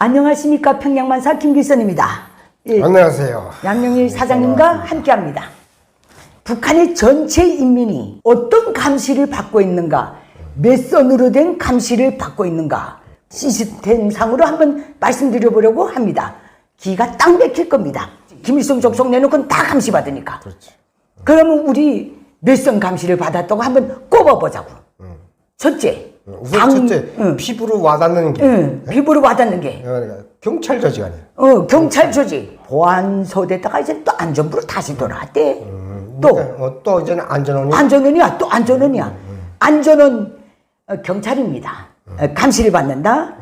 안녕하십니까 평양만사 김길선입니다. 예, 안녕하세요. 양명일 사장님과 함께합니다. 북한의 전체 인민이 어떤 감시를 받고 있는가, 몇 선으로 된 감시를 받고 있는가 시스템상으로 한번 말씀드려보려고 합니다. 기가 딱 막힐 겁니다. 김일성 족속 내놓고는 다 감시받으니까. 그렇지. 그러면 우리 몇 선 감시를 받았다고 한번 꼽아보자고. 첫째, 우선 당- 첫째 응. 피부로 와닿는 게 응, 피부로 와닿는 게 그러니까 경찰 조직 아니야. 어, 경찰 조직 보안소에다가 이제 또 안전부로 다시 돌아왔대. 또 그러니까 어, 또 이제는 안전원이 안전원이야, 또 안전원이야. 안전원 어, 경찰입니다. 어, 감시를 받는다.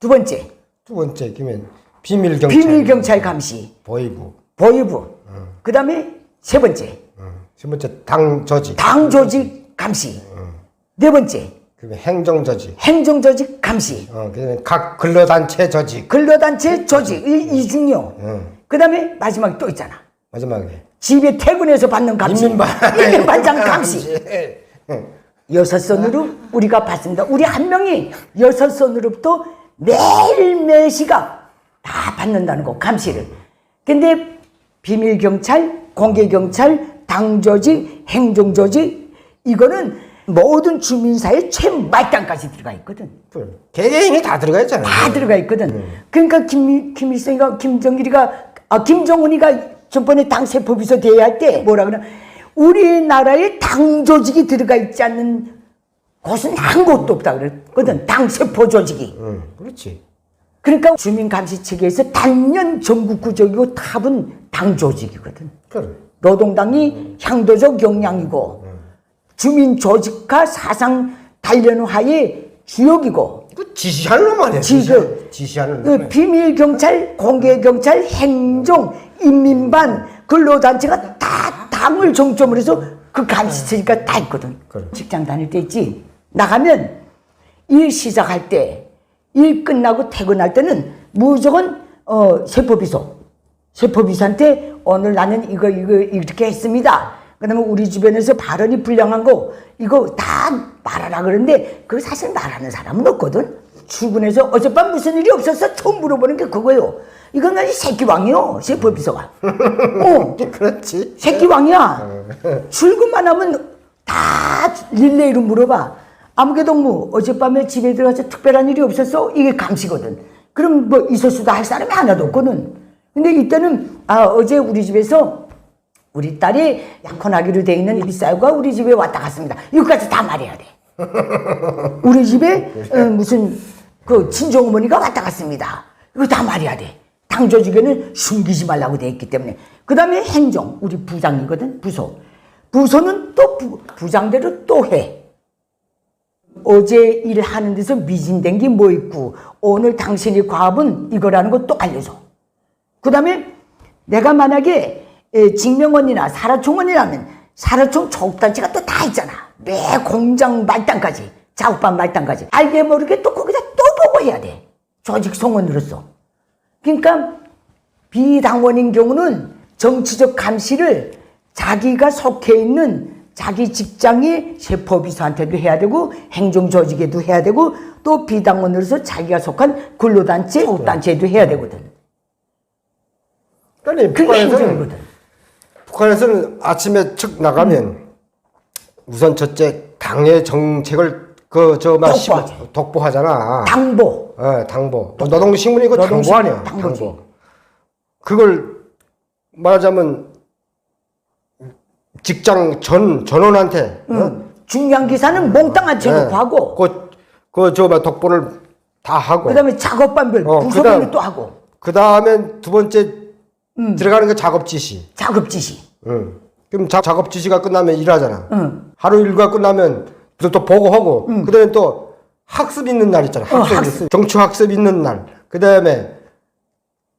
두 번째 두 번째 그러면 비밀 경찰 비밀 경찰 감시, 보이부. 보위부. 그 다음에 세 번째 응. 세 번째 당 조직. 당 조직 감시. 네 번째 그다음에 행정 조직. 행정 조직 감시. 어, 그다음에 각 근로단체 조직. 근로단체 조직 이, 이 중요. 응. 그 다음에 마지막에 또 있잖아. 마지막에 집에 퇴근해서 받는 감시. 인민반 인민반장 감시. 응. 여섯 손으로 우리가 받습니다. 우리 한 명이 여섯 손으로부터 매일 매시가 다 받는다는 거 감시를. 근데 비밀 경찰, 공개 경찰, 당 조직, 행정 조직 이거는 모든 주민사회 최말단까지 들어가 있거든. 개개인이 다 들어가 있잖아요. 다 들어가 있거든. 그러니까 김, 김일성이가 김정일이가 아 김정은이가 저번에 당 세포비서 대회할 때 뭐라 그래? 우리나라에 당 조직이 들어가 있지 않는 곳은 한 곳도 없다 그랬거든. 당 세포 조직이. 응. 그렇지. 그러니까 주민 감시 체계에서 단연 전국구적이고 탑은 당 조직이거든. 그래. 노동당이 향도적 역량이고 주민 조직화 사상 단련화의 주역이고 그 지시하는 놈 아니야. 지금 지시하는 그 놈. 비밀 경찰, 공개 경찰, 행정, 인민반, 근로단체가 다 당을 정점으로 해서 그 감시체가 다 있거든. 그래. 직장 다닐 때 있지. 나가면 일 시작할 때, 일 끝나고 퇴근할 때는 무조건 어, 세포비서, 세포비서한테 오늘 나는 이거 이거 이렇게 했습니다. 그다음에 우리 주변에서 발언이 불량한 거 이거 다 말하라 그러는데 그 사실 말하는 사람은 없거든. 출근해서 어젯밤 무슨 일이 없었어? 처음 물어보는 게 그거예요. 이건 아니 새끼왕이요, 세포비서가. 어, 그렇지. 새끼왕이야. 출근만 하면 다 릴레이로 물어봐. 아무개동무 어젯밤에 집에 들어가서 특별한 일이 없었어? 이게 감시거든. 그럼 뭐 있었수다 할 사람이 하나도 없거든. 근데 이때는 아 어제 우리 집에서 우리 딸이 약혼하기로 돼 있는 일사유가 우리 집에 왔다 갔습니다. 이거까지 다 말해야 돼. 우리 집에 어, 무슨 그 친정 어머니가 왔다 갔습니다. 이거 다 말해야 돼. 당 조직에는 숨기지 말라고 돼 있기 때문에. 그 다음에 행정, 우리 부장이거든, 부서. 부서는 또 부, 부장대로 또 해. 어제 일하는 데서 미진된 게 뭐 있고, 오늘 당신이 과업은 이거라는 거 또 알려줘. 그 다음에 내가 만약에 에, 직명원이나 사라총원이라면 사라총 조업단체가 또 다 있잖아. 매 공장 말단까지, 작업반 말단까지. 알게 모르게 또 거기다 또 보고 해야 돼. 조직 성원으로서. 그러니까 비당원인 경우는 정치적 감시를 자기가 속해 있는 자기 직장의 세포비서한테도 해야 되고 행정조직에도 해야 되고 또 비당원으로서 자기가 속한 근로단체, 조단체에도 해야 되거든. 그러니까 그게 행정이거든. 북한에서는 아침에 척 나가면 우선 첫째 당의 정책을 그 저막 독보하지. 독보하잖아. 당보. 어, 당보. 노동신문이 그 당보 노동신문, 아니야. 당보지. 당보. 그걸 말하자면 직장 전 전원한테 어? 응. 중요한 기사는 몽땅 앉혀놓고 네. 하고 그, 그저막 독보를 다 하고. 그다음에 작업반별 어, 부서별로 그다음- 또 하고 그 다음에 두 번째 음. 들어가는 게 작업 지시. 작업 지시. 응. 그럼 자- 작업 지시가 끝나면 일하잖아. 응. 하루 일과 끝나면 또, 또 보고하고 그다음에 또 학습 있는 날 있잖아. 어, 학습, 학습. 정치 학습 있는 날. 그 다음에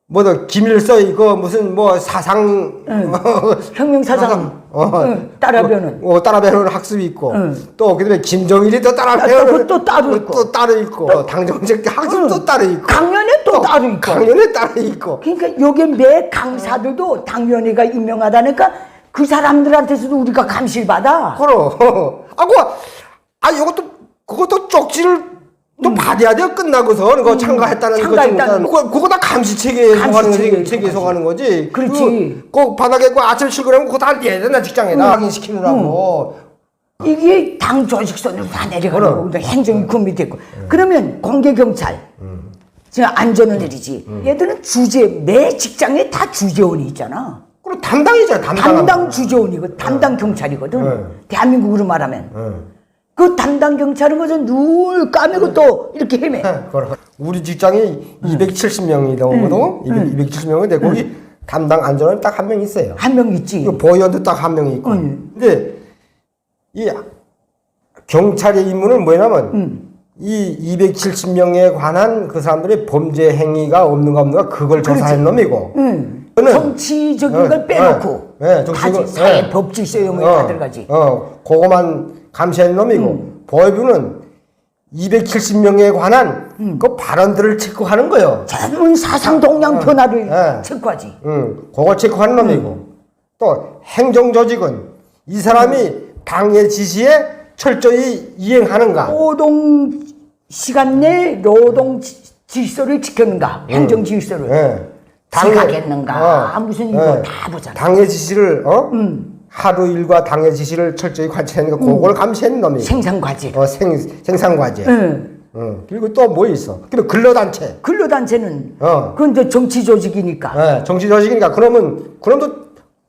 뭐더 김일서 이거 무슨 뭐 사상 혁명 사상 어, 응, 따라 배우는 어, 따라 배우는 학습이 있고 응. 또 그다음에 김정일이 또 따라 또 배우는 그거 또 따로 있고. 또 따로 있고 또 당정책 학습도 따로 있고 강연 따로 있고 강연에 따로 있고. 그러니까 요게 매 강사들도 당연히가 임명하다니까 그 사람들한테서도 우리가 감시를 받아. 그럼. 아고 아 이것도 그것도 쪽지를 또 받아야 돼요? 끝나고서? 그거 참가했다는 거 참가했다는 거. 그거, 그거 다 감시 체계에 속하는 거지 체계에 속하는 거지? 그렇지. 그, 꼭 바닥에 그 아침 출근하면 그거 다 내야 된다 직장에다 확인시키느라고. 이게 당 조직선으로 다 내려가는. 거거든. 행정이 그 밑에 있고. 그러면 공개 경찰. 지금 안전을 내리지. 얘들은 주재 매 직장에 다 주재원이 있잖아. 그리고 담당이죠 담당 담당 주재원이고 담당 경찰이거든. 네. 대한민국으로 말하면. 응. 그 담당 경찰은 그저 눈 까매고 또 이렇게 헤매. 그럼 우리 직장이 270명이거든 270명인데 음. 거기 담당 안전은 딱한 명 있어요 한 명 있지. 그 보위원도 딱 한 명이 있고. 응. 근데 이 경찰의 임무는 뭐냐면 음. 이 270명에 관한 그 사람들의 범죄 행위가 없는가 없는가 그걸 조사한 놈이고. 응. 그거는- 정치적인 어, 걸 빼놓고 어, 예, 정치적인- 가지 사회 예. 법 질서 용어 어, 다들 가지. 어, 그거만 감시하는 놈이고. 음. 보위부는 270명에 관한 음. 그 발언들을 체크하는 거예요. 전문 사상 동향 변화를 예. 체크하지. 응, 그걸 체크하는 놈이고. 음. 또 행정 조직은 이 사람이 당의 지시에 철저히 이행하는가. 노동 시간 내 노동 지- 질서를 지켰는가? 행정 질서를. 예. 지각했는가? 무슨 이거 다 보잖아. 음. 당의 지시를 어? 하루 일과 당의 지시를 철저히 관찰하니까 그걸 감시하는 놈이. 생산 과제. 어, 생 생산 과제. 응. 어. 그리고 또 뭐 있어? 그리고 근로단체. 근로단체는 어. 그건 이제 정치 조직이니까. 예, 정치 조직이니까 그러면 그럼도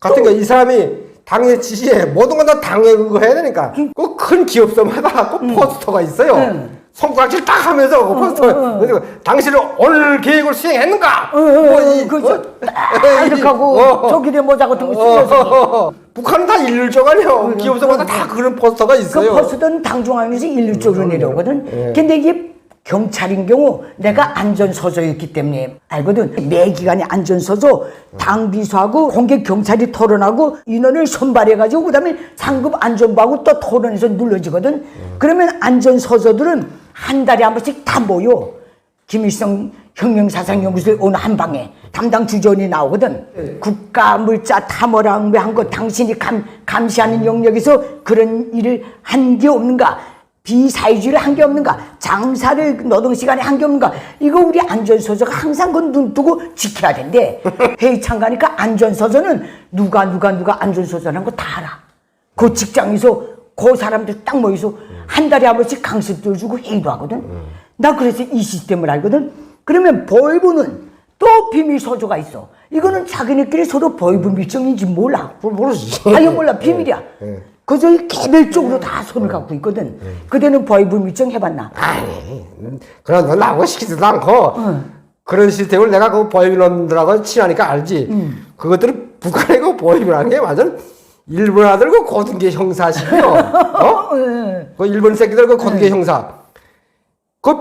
같은 거 이 사람이 당의 지시에 모든 건 다 당에 그거 해야 되니까 그 큰 기업소마다 그 포스터가 있어요. 응. 손가락질 딱 하면서 그 포스터 그래서 당신은 오늘 계획을 수행했는가? 뭐 이- 그죠? 어? 딱 이렇게 하고 어. 저기에 모자 같은 거 어, 쓰면서 어, 어. 북한은 다 일률적 아니요 기업소마다 다 그런 포스터가 그 있어요. 포스터는 당중앙에서 일률적으로 내려오거든. 예. 근데 이게 경찰인 경우 내가 안전서조였기 때문에 알거든. 매 기간에 안전서조, 당비서하고 공개 경찰이 토론하고 인원을 선발해가지고 그다음에 상급 안전부하고 또 토론해서 눌러지거든. 그러면 안전서조들은 한 달에 한 번씩 다 모여. 김일성 혁명사상연구소에 오늘 한 방에 담당 주전이 나오거든. 국가 물자 탐호랑 왜한거 당신이 감, 감시하는 영역에서 그런 일을 한 게 없는가? 비사회주의를 한 게 없는가? 장사를 노동 시간에 한 게 없는가? 이거 우리 안전서조가 항상 그눈 두고 지켜야 된대. 회의 참가니까 안전서조는 누가 누가 누가 안전서조라는 거 다 알아. 그 직장에서 그 사람들 딱 모여서 한 달에 한 번씩 강습도 주고 회의도 하거든. 나 그래서 이 시스템을 알거든. 그러면 보이부는 또 비밀 서조가 있어. 이거는 자기네끼리 서로 보이부 밀정인지 몰라. 모르지. 아니 몰라 비밀이야. 그저 이 개별적으로 다 손을 갖고 있거든. 그대는 보이부 밀정 해봤나? 아니, 그런 건 나하고 시키지도 않고 그런 시스템을 내가 그 보이비놈들하고 친하니까 알지. 그것들은 북한의 그 보이비라는 게 완전 일본 아들 그 고등계 형사식이요. 어? 그 일본 새끼들 그 고등계 형사. 그,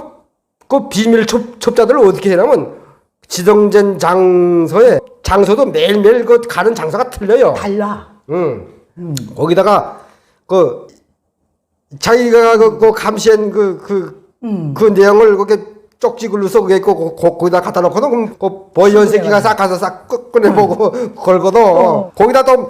그 비밀 첩, 첩자들을 어떻게 해냐면 지정된 장소에 장소도 매일매일 그 가는 장소가 틀려요. 달라. 응. 거기다가 그 자기가 그, 그 감시한 그 그그 내용을 그렇게 쪽지 글로 써게 있고 거- 거- 거기다 갖다 놓고는 그럼 그 보이원 새끼가 싹 가서 싹 꺼- 꺼내보고 걸거든. 거기다 또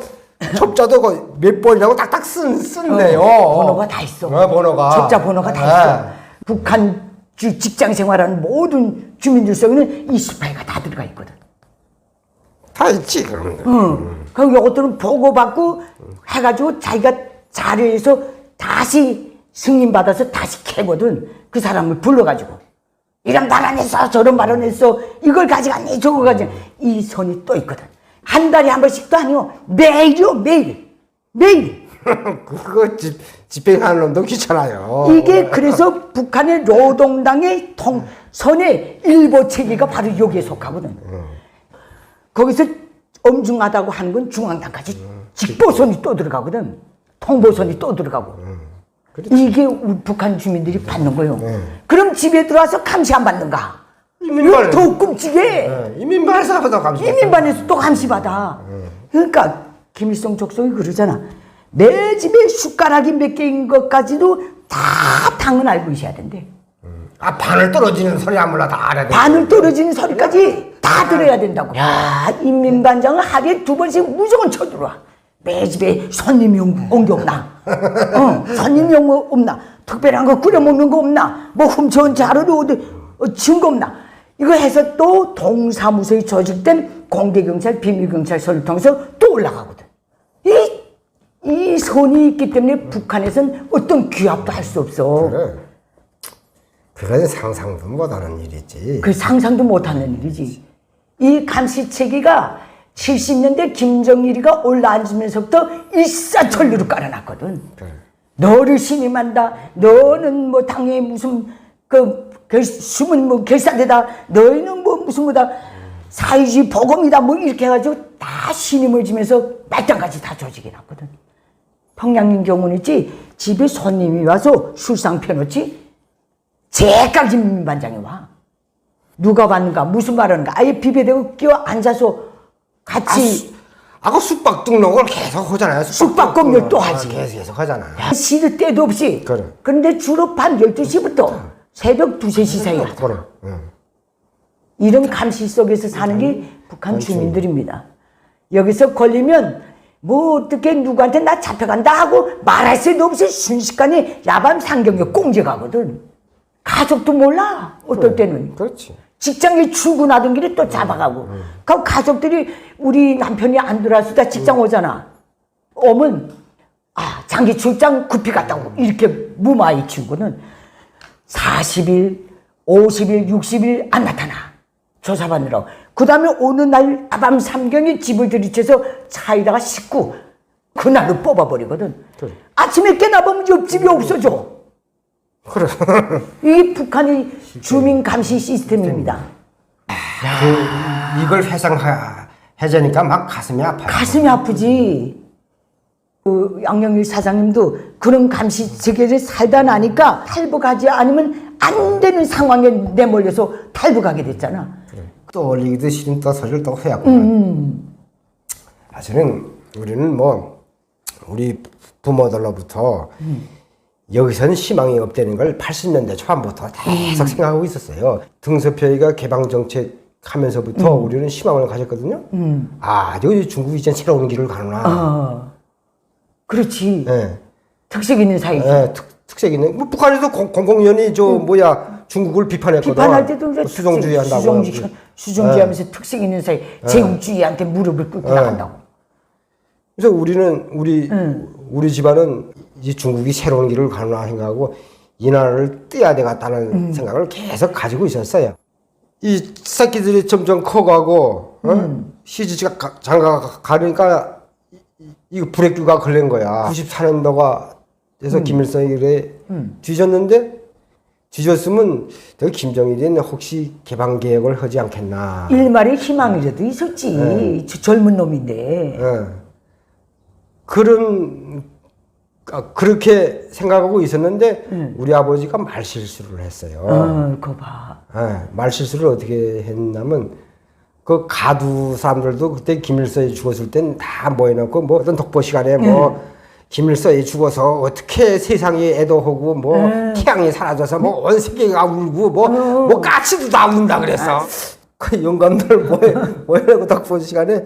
첩자도 그몇 번이라고 딱딱 쓴 쓴대요. 번호가 다 있어. 어, 번호가. 적자 번호가 다 네. 있어. 북한 주 직장 생활하는 모든 주민들 속에는 이 스파이가 다 들어가 있거든. 다 있지 그럼. 응. 그럼 이것들은 보고받고 해가지고 자기가 자료에서 다시 승인받아서 다시 캐거든. 그 사람을 불러가지고. 이런 발언했어, 저런 발언했어. 이걸 가져갔니, 저거 가져. 이 선이 또 있거든. 한 달에 한 번씩도 아니고 매일이요, 매일. 매일. 그거 집 집행하는 놈도 귀찮아요. 이게 그래서 북한의 노동당의 통, 선의 일보 체계가 바로 여기에 속하거든. 거기서 엄중하다고 하는 건 중앙당까지 직보선이 또 들어가거든. 통보선이 또 들어가고. 이게 우리 북한 주민들이 받는 거예요. 그럼 집에 들어와서 감시 안 받는가? 이민발. 이거 더 끔찍해. 도 감시. 이민반에서 또 감시받아. 그러니까 김일성 족속이 그러잖아. 내 집에 숟가락이 몇 개인 것까지도 다 당은 알고 있어야 된대. 아 바늘 떨어지는 소리 안 몰라 다 알아야 돼. 바늘 떨어지는 소리까지 다 들어야 된다고. 야, 인민반장은 하루에 두 번씩 무조건 쳐들어와. 내 집에 손님이 온- 온게 없나? 어, 손님이 온 거 없나? 특별한 거 끓여 먹는 거 없나? 뭐 훔쳐온 자료를 어디 어, 증거 없나? 이거 해서 또 동사무소에 조직된 공개경찰, 비밀경찰서를 통해서 또 올라가거든. 이, 이 선이 있기 때문에 북한에선 어떤 규합도 할 수 없어. 그래. 그건 상상도 못하는 일이지. 그 상상도 못하는 일이지. 이 감시체계가 70년대 김정일이가 올라앉으면서부터 일사천리로 깔아놨거든. 그래. 너를 신임한다. 너는 뭐 당의 무슨 그 결, 숨은 뭐 결사대다. 너희는 뭐 무슨 뭐다. 사회주의 복음이다. 뭐 이렇게 해가지고 다 신임을 지면서 말단까지 다 조직해놨거든. 평양인 경우는 있지. 집에 손님이 와서 술상 펴놓지. 제까지 민반장이 와. 누가 왔는가, 무슨 말 하는가, 아예 비벼대고 끼워 앉아서 같이 아그 숙박 등록을 계속 하잖아요. 숙박 검열 또 하지. 계속 계속 하잖아. 쉬는 때도 없이. 그래. 그런데 주로 밤 12시부터 새벽 2, 3시 사이에. 그래. 응. 이런 감시 속에서 사는 게 북한 주민들입니다. 여기서 걸리면 뭐 어떻게 누구한테 나 잡혀간다 하고 말할 새도 없이 순식간에 야밤 상경에 꽁제가거든. 가족도 몰라. 어떨 때는. 그렇지. 직장에 출근하던 길에 또 잡아가고. 그 가족들이 우리 남편이 안 들어왔다 직장 오잖아. 오면 아 장기 출장 급히 갔다 오고 이렇게 무마의 친구는 40일, 50일, 60일 안 나타나. 조사받느라고. 그 다음에 어느 날밤 삼경에 집을 들이쳐서 차에다가 싣고 그날로 뽑아버리거든. 그래. 아침에 깨나보면 옆집이 없어져. 그래. 이게 북한의 주민 감시 시스템입니다. 그 이걸 회상하자니까 막 가슴이 아파요. 가슴이 아프지. 그 양영일 사장님도 그런 감시 체계를 살다 나니까 탈북하지 않으면 안 되는 상황에 내몰려서 탈북하게 됐잖아. 또 올리기도 싫은 또 소리를 또 해야구나. 사실은 우리는 뭐 우리 부모들로부터 여기서는 희망이 없다는 걸 80년대 초반부터 계속 생각하고 있었어요. 등서표의가 개방 정책 하면서부터 우리는 희망을 가졌거든요. 아, 여기 중국이 이제 새로운 길을 가는구나. 어, 그렇지. 예. 특색 있는 사이지. 예, 특, 특색 있는. 뭐 북한에서 공, 공공연히 저 뭐야 중국을 비판했거든. 비판할 때도 뭐 수종주의 한다고. 수종주의, 수종주의 하면서 특색 있는 사이. 제국주의한테 무릎을 꿇고 나간다고. 그래서 우리는 우리 우리 집안은 이 중국이 새로운 길을 가나 생각하고 이 나라를 떼야 되겠다는 생각을 계속 가지고 있었어요. 이 새끼들이 점점 커가고 어? 시지가 가- 장가 가니까 이- 이거 브레이크가 걸린 거야. 94년도가 돼서 김일성이 그래 뒤졌는데 뒤졌으면 저 김정일이는 혹시 개방 계획을 하지 않겠나. 일말의 희망이라도 있었지. 저 젊은 놈인데. 예. 그런 아, 그렇게 생각하고 있었는데 우리 아버지가 말 실수를 했어요. 어, 그거 봐. 예, 말 실수를 어떻게 했냐면 그 가두 사람들도 그때 김일성이 죽었을 땐 다 모여놓고 뭐 어떤 독보 시간에 뭐 김일성이 죽어서 어떻게 세상이 애도하고 뭐 태양이 사라져서 뭐 온 세계가 울고 뭐뭐 까치도 다 운다 그랬어. 그 영감들 모여 모여놓고 독보 시간에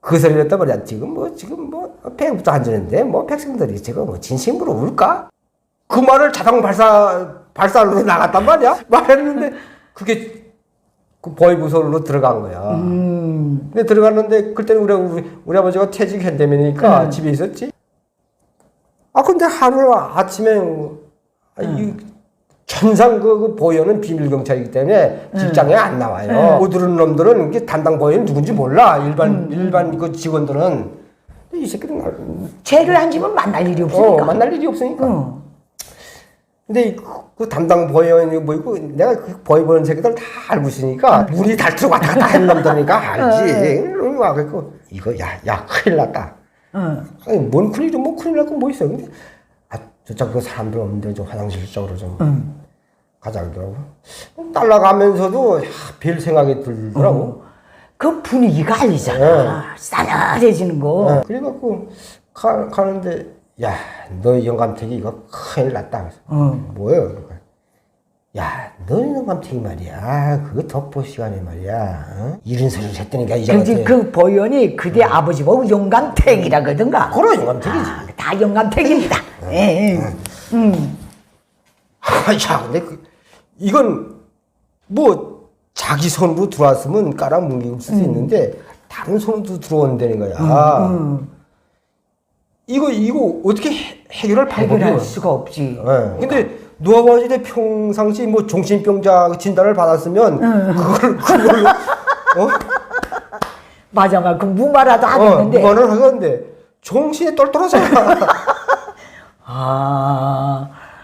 그 소리를 했단 말이야. 지금 뭐, 지금 뭐, 배부터 앉았는데, 뭐, 백성들이 지금 뭐, 진심으로 울까? 그 말을 자동 발사, 발사로 나갔단 말이야. 말했는데, 그게, 그 보이부서로 들어간 거야. 근데 들어갔는데, 그때는 우리, 우리, 우리 아버지가 퇴직 현대면이니까 집에 있었지. 아, 근데 하루 아침에, 아, 이, 천상 그, 그 보여는 비밀 경찰이기 때문에 직장에 안 나와요. 못 들은 놈들은 이게 담당 보여는 누군지 몰라. 일반, 일반 그 직원들은. 이 새끼는 날- 죄를 안 지면 만날 일이 없으니까. 어, 만날 일이 없으니까. 어. 근데 그, 그 담당 보여인이 뭐이고 내가 그 보여 보는 새끼들 다 알고 있으니까 물이 달트로 왔다 갔다 하는 놈들이니까 알지. 그러고 와갖고 이거 야, 야, 큰일 났다. 어. 아니, 뭔 큰일이 뭐 큰일 날 건 뭐 있어. 근데 아, 저쪽 그 사람들 없는데 좀 화장실 쪽으로 좀 가자 그러더라고. 따라가면서도 야, 별 생각이 들더라고. 그 분위기가 알리잖아. 싸늘해지는 거. 어, 그래갖고 가, 가는데 야, 너 영감택이 이거 큰일 났다. 그래서 어. 뭐예요? 그러니까, 야, 너 영감택이 말이야. 그거 덕보 시간에 말이야. 어? 이런 소리를 했더니까 이제 근데 그 보현이 그대 아버지 보고 영감택이라거든가. 그래 영감택이지. 아, 다 영감택입니다. 예, 예. 음. 아, 야, 근데 그, 이건 뭐 자기 손으로 들어왔으면 깔아 뭉개고 쓸수 있는데 다른 손으로 들어온다는 거야. 음. 이거 이거 어떻게 해- 해결할 방법이 해결할 없- 수가 없지. 예. 근데 노아바지대 평상시 뭐 정신병자 진단을 받았으면 그걸 그걸로 어? 맞아, 맞아. 그 무마라도 어, 하겠는데. 무관을 하는데 정신이 똘똘하잖아.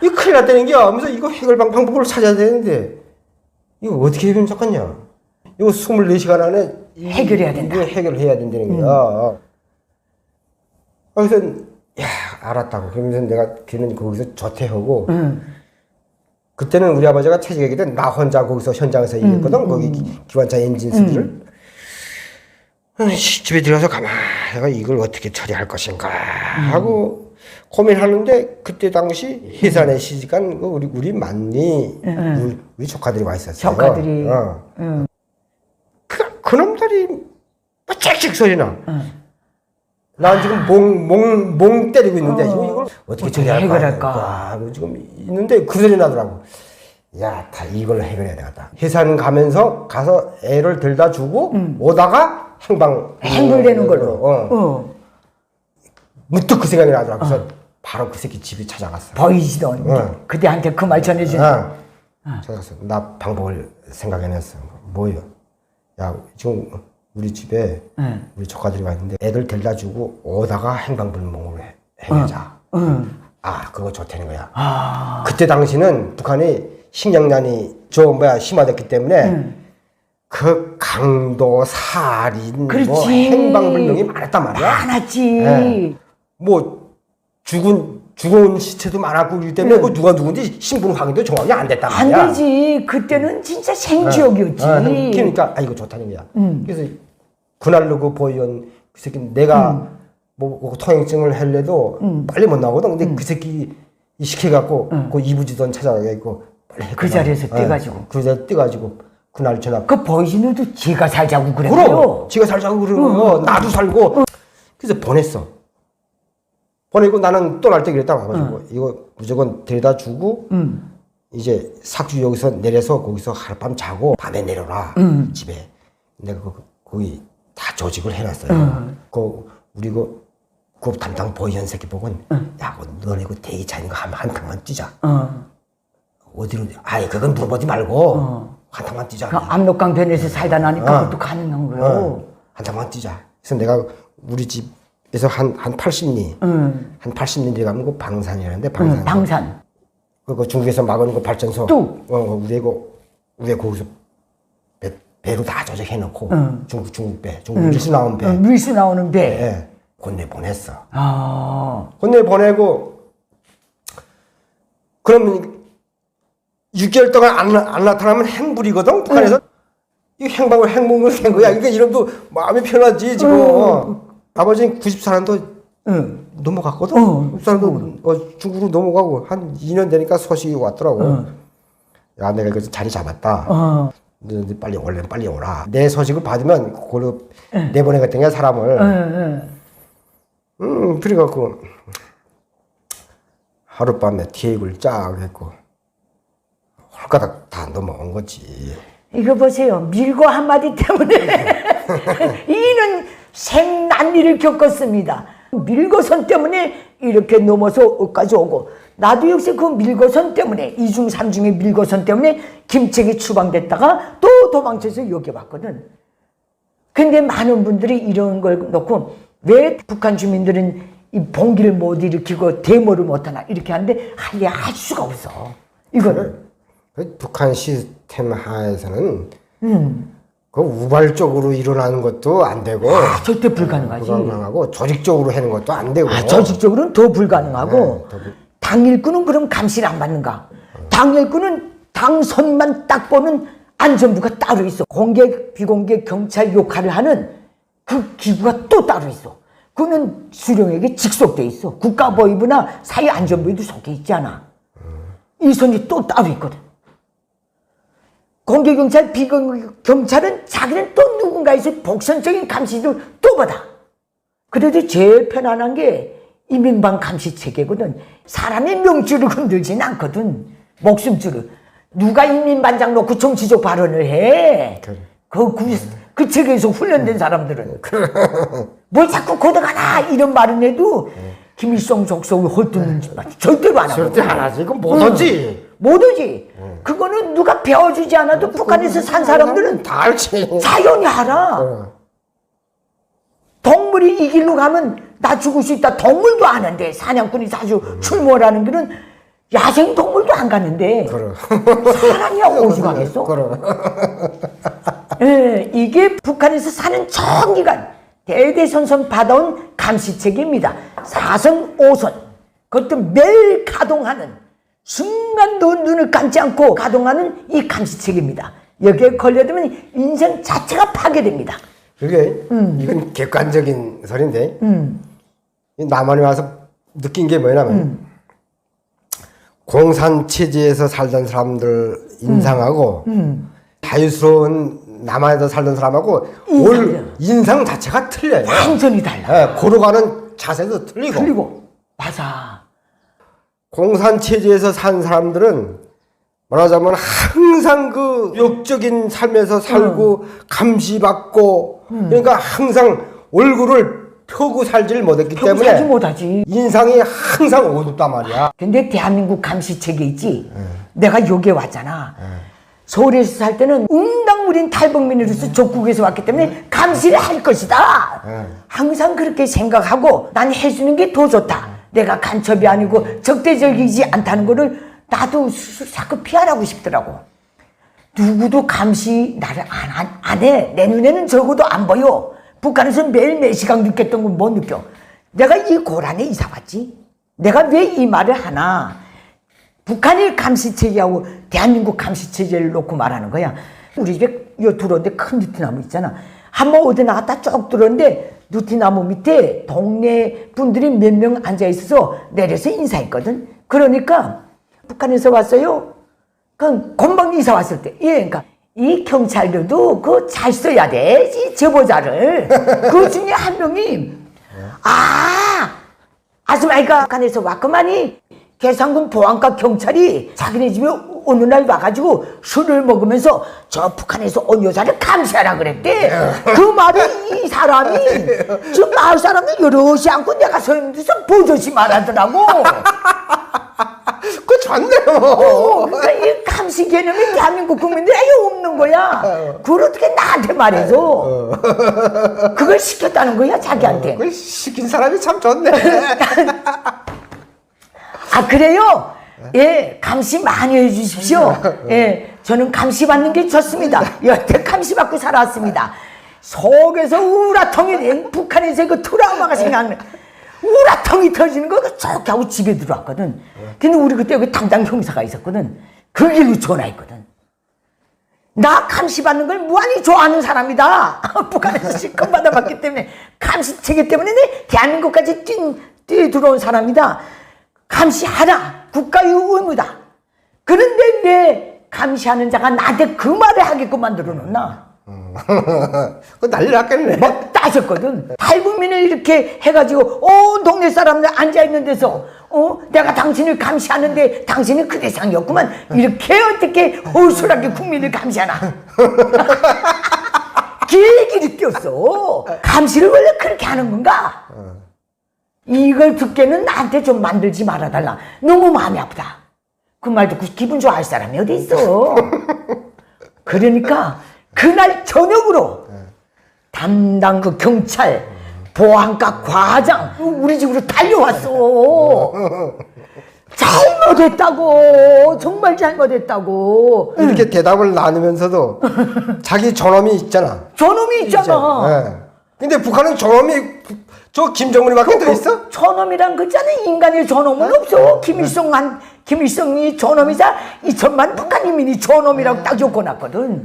아, 이 큰일 났다는 게 하면서 이거 해결 방- 방법을 찾아야 되는데 이거 어떻게 해결 좋겠냐? 이거 24시간 안에 이- 해결해야 된다. 이거 해결해야 된다는 거야. 그래서 야 알았다고 그러면서 내가 걔는 거기서 조퇴하고 음. 그때는 우리 아버지가 퇴직하기 때문에 나 혼자 거기서 현장에서 일했거든 거기 기- 기관차 엔진 수리를 아이씨, 집에 들어가서 가만 내가 이걸 어떻게 처리할 것인가 하고 고민하는데 그때 당시 해산에 시집간 그 우리 우리 만니 우리, 우리 조카들이 와 있었어요. 조카들이. 어. 음. 그 그놈들이 뭐 짹짹 소리나. 난 지금 몽, 몽, 몽 때리고 있는데, 지금 이걸 어떻게 처리할까? 해결할까? 하고 지금 있는데 그 소리 나더라고. 야, 다 이걸 해결해야 되겠다. 회사는 가면서 가서 애를 들다 주고 오다가 행방. 행불되는 걸로. 어. 어. 문득 그 생각이 나더라고. 그래서 바로 그 새끼 집에 찾아갔어. 보이지도 응. 그대한테 그 말 전해주는. 어. 찾아갔어. 나 방법을 생각해냈어. 뭐요? 야, 지금 우리 집에 응. 우리 조카들이 와 있는데 애들 데려다 주고 오다가 행방불명으로 해- 해내자. 응. 아, 그거 좋다는 거야. 아, 그때 당시는 북한이 식량난이 저 뭐야 심화됐기 때문에 그 강도, 살인, 뭐 그렇지. 행방불명이 많았단 말이야. 많았지. 네. 뭐 죽은 죽은 시체도 많았고 그렇기 때문에 그 누가 누군지 신분 확인도 정확히 안 됐단 안 말이야. 되지. 그때는 진짜 생지역이었지. 어, 그러니까 아 이거 좋다는 거야. 그래서 그날로 그 보이온 그 새끼 내가 뭐, 뭐 통행증을 할래도 빨리 못 나오거든. 근데 그 새끼 이 시켜갖고 그 이부지던 찾아가고 빨리 했구나. 그 자리에서 어, 떼가지고. 그 자리에 떼가지고 그날 전화. 그 보이지는도 지가 살자고 그래요. 그럼 지가 살자고 그러는 거 나도 살고. 그래서 보냈어. 보내고 나는 떠날 때 그랬다 와가지고 이거 무조건 데려다 주고 음. 이제 삭주 여기서 내려서 거기서 하룻밤 자고 밤에 내려라 음. 집에 내가 그, 거기 다 조직을 해놨어요. 그 우리 그, 그 담당 보이현 새끼 보고는 야, 그 너네 그 대기 차인 거한 한 탕만 뛰자. 어. 어디로? 아예 그건 물어보지 말고 어. 한 탕만 뛰자. 그 압록강 변에서 살다 나니까 그것도 가능한 거예요. 어, 한 탕만 뛰자. 그래서 내가 우리 집 에서 한 한 80리 응. 한 80리 들어가면 그 방산이라는데 방산. 응, 방산. 그, 그 중국에서 막은 그 발전소. 또? 어, 어, 우리 그 우리 거기서 배, 배로 다 조작해놓고 응. 중국 중국 배, 중국 밀수 나온 배. 어, 밀수 나오는 배. 예, 건네 보냈어. 아, 건네 보내고 그러면 6개월 동안 안, 나- 안 나타나면 행불이거든 북한에서 이 행방을 행복을 한 거야. 그러니까 이름도 마음이 편하지 지금. 어. 아버지는 90살인도 응. 넘어갔거든. 어, 90살도 어, 중국으로 넘어가고 한 2년 되니까 소식이 왔더라고. 야 내가 이거 자리 잡았다. 어, 빨리 원래 빨리 오라. 내 소식을 받으면 그걸로 내보내겠다는 사람을. 응, 응. 음, 그래갖고 하룻밤에 계획을 쫙 했고 홀가닥 다 넘어온 거지. 이거 보세요. 밀고 한마디 때문에 이는 생 난리를 겪었습니다. 밀고선 때문에 이렇게 넘어서 여기까지 오고 나도 역시 그 밀고선 때문에 이중 삼중의 밀고선 때문에 김책이 추방됐다가 또 도망쳐서 여기 왔거든. 근데 많은 분들이 이런 걸 놓고 왜 북한 주민들은 이 봉기를 못 일으키고 데모를 못하나 이렇게 하는데 할리 할 수가 없어. 이거는. 그 북한 시스템 하에서는 음. 그 우발적으로 일어나는 것도 안 되고 아, 절대 불가능하지. 불가능하고 조직적으로 하는 것도 안 되고. 아, 조직적으로는 더 불가능하고 네, 더 불- 당 일꾼은 그럼 감시를 안 받는가? 당 일꾼은 당선만 딱 보는 안전부가 따로 있어. 공개 비공개 경찰 역할을 하는 그 기구가 또 따로 있어. 그는 수령에게 직속돼 있어. 국가보위부나 사회안전부에도 속해 있지 않아. 이 선이 또 따로 있거든. 공개경찰, 비공개경찰은 자기는 또 누군가에서 복선적인 감시를 또 받아. 그래도 제일 편안한 게 이민방 감시 체계거든. 사람의 명줄을 건들진 않거든. 목숨줄을. 누가 인민반장 놓고 정치적 발언을 해. 그래. 그, 그, 그 체계에서 훈련된 사람들은. 뭘 자꾸 거듭하나 이런 말은 해도 김일성 적성을 헐뜯는 짓 절대로 안 하거든. 절대 안 하지. 그건 못하지. 못하지. 그거는 누가 배워주지 않아도 북한에서 산 사람들은 다 알지. 자연히 알아. 어. 동물이 이 길로 가면 나 죽을 수 있다. 동물도 아는데 사냥꾼이 자주 출몰하는 길은 야생 동물도 안 가는데 그래. 사람이야 오죽하겠어. 그래. 예, 이게 북한에서 사는長기간 대대손손 받아온 감시책입니다. 4선, 5선. 그것도 매일 가동하는 순간도 눈을 감지 않고 가동하는 이 감시책입니다. 여기에 걸려들면 인생 자체가 파괴됩니다. 그게 음. 이건 객관적인 설인데 이 남한에 와서 느낀 게 뭐냐면 음. 공산 체제에서 살던 사람들 인상하고 음. 자유스러운 남한에서 살던 사람하고 인상이요. 올 인상 자체가 틀려요. 완전히 달라. 예, 걸어가는 자세도 틀리고 그리고 맞아. 공산 체제에서 산 사람들은 말하자면 항상 그 욕적인 삶에서 살고 감시받고 그러니까 항상 얼굴을 펴고 살지를 못했기 평사지 때문에 못하지. 인상이 항상 어둡단 말이야. 근데 대한민국 감시책에 있지. 내가 여기에 왔잖아. 서울에서 살 때는 응당무린 탈북민으로서 족국에서 왔기 때문에 감시를 할 것이다. 항상 그렇게 생각하고 난 해주는 게 더 좋다. 내가 간첩이 아니고 적대적이지 않다는 거를 나도 자꾸 피하라고 싶더라고. 누구도 감시 나를 안, 안, 안 해. 내 눈에는 적어도 안 보여. 북한에서 매일 몇 시간 느꼈던 건 못 느껴. 내가 이 고란에 이사 왔지. 내가 왜 이 말을 하나. 북한의 감시체계하고 대한민국 감시체계를 놓고 말하는 거야. 우리 집에 요 들어오는데 큰 느티나무 있잖아. 한 번 어디 나갔다 쭉 들어오는데 느티나무 밑에 동네 분들이 몇 명 앉아 있어서 내려서 인사했거든. 그러니까 북한에서 왔어요. 그 금방 이사 왔을 때, 예, 그러니까 이 경찰들도 그 잘 써야 돼, 이 제보자를. 그 중에 한 명이 아, 아줌마이가 북한에서 왔구만이 계산군 보안과 경찰이 자기네 집에 어느 날 와가지고 술을 먹으면서 저 북한에서 온 여자를 감시하라 그랬대. 그 말을 이 사람이 저 마을 사람들 여럿이 않고 내가 서 있는 데서 보조시 말하더라고. 그 좋네요. 어, 그러니까 이 감시 개념이 대한민국 국민들이 아예 없는 거야. 그걸 어떻게 나한테 말해줘? 그걸 시켰다는 거야, 자기한테. 그 시킨 사람이 참 좋네. 아, 그래요? 예, 감시 많이 해주십시오. 예, 저는 감시받는 게 좋습니다. 여태 감시받고 살아왔습니다. 속에서 우라통이 된 북한에서 그 트라우마가 생각나. 우라통이 터지는 거 좋게 하고 집에 들어왔거든. 근데 우리 그때 여기 담당 형사가 있었거든. 그 길로 전화했거든. 나 감시받는 걸 무한히 좋아하는 사람이다. 북한에서 실컷 받아봤기 때문에 감시 체계 때문에 내 대한민국까지 뛴, 뛰 들어온 사람이다. 감시하라. 국가의 의무다. 그런데 왜 감시하는 자가 나한테 그 말을 하게끔 만들어 놓나? 그 난리 났겠네. 막 따졌거든. 탈북민을 이렇게 해가지고 온 동네 사람들 앉아 있는 데서 어 내가 당신을 감시하는데 당신은 그 대상이었구만. 이렇게 어떻게 허술하게 국민을 감시하나? 길길이 뛰었어. 감시를 원래 그렇게 하는 건가? 이걸 듣게는 나한테 좀 만들지 말아달라. 너무 마음이 아프다. 그 말 듣고 기분 좋아할 사람이 어디 있어? 그러니까 그날 저녁으로 담당 그 경찰, 보안과 과장 우리 집으로 달려왔어. 잘못했다고 정말 잘못했다고. 이렇게 대답을 나누면서도 자기 존엄이 있잖아. 저놈이 있잖아. 예. 근데 북한은 존엄이 저 김정은이밖에 더 있어? 저놈이란 거잖아. 인간의 저놈은 없어. 김일성 한 김일성이 저놈이자 2천만 북한 인민이 저놈이라고 딱 적어놨거든.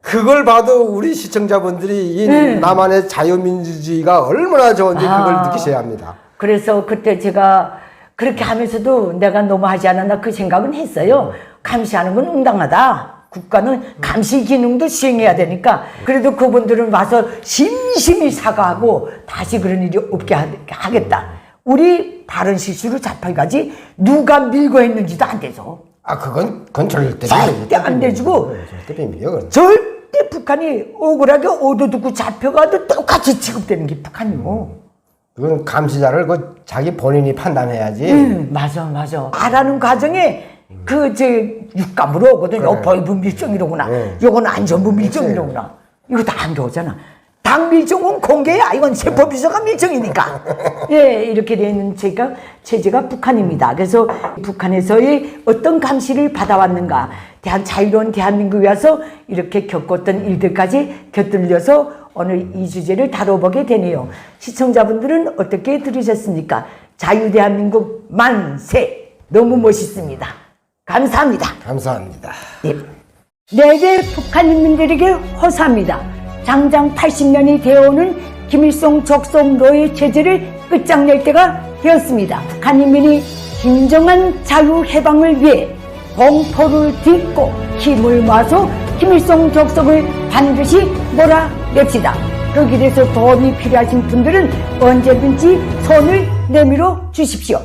그걸 봐도 우리 시청자분들이 이 남한의 자유민주주의가 얼마나 좋은지 아. 그걸 느끼셔야 합니다. 그래서 그때 제가 그렇게 하면서도 내가 너무 하지 않았나 그 생각은 했어요. 감시하는 건 응당하다. 국가는 감시 기능도 시행해야 되니까 그래도 그분들은 와서 심심히 사과하고 다시 그런 일이 없게 하- 하겠다. 우리 발언 실수로 잡혀가지 누가 밀고 했는지도 안 돼서 아 그건 그건 절대 절대 안 돼주고 절대 비밀이요. 그건. 절대 북한이 억울하게 오도 듣고 잡혀가도 똑같이 취급되는 게 북한이요. 그건 감시자를 그 자기 본인이 판단해야지. 응, 맞아, 맞아. 말하는 과정에 그, 제, 육감으로 오거든. 요 벌부 밀정이로구나. 네. 요건 안전부 밀정이로구나. 이거 다 안 들어오잖아. 당 밀정은 공개야. 이건 세법비서가 밀정이니까. 예, 이렇게 되는 제가, 체제가 북한입니다. 그래서 북한에서의 어떤 감시를 받아왔는가. 대한 자유로운 대한민국에 와서 이렇게 겪었던 일들까지 곁들여서 오늘 이 주제를 다뤄보게 되네요. 시청자분들은 어떻게 들으셨습니까? 자유대한민국 만세! 너무 멋있습니다. 감사합니다. 감사합니다. 네. 내게 북한 인민들에게 호소합니다. 장장 80년이 되어오는 김일성 적성 노예 체제를 끝장낼 때가 되었습니다. 북한 인민이 진정한 자유 해방을 위해 공포를 딛고 힘을 모아서 김일성 적성을 반드시 몰아냅시다. 그 길에서 도움이 필요하신 분들은 언제든지 손을 내밀어 주십시오.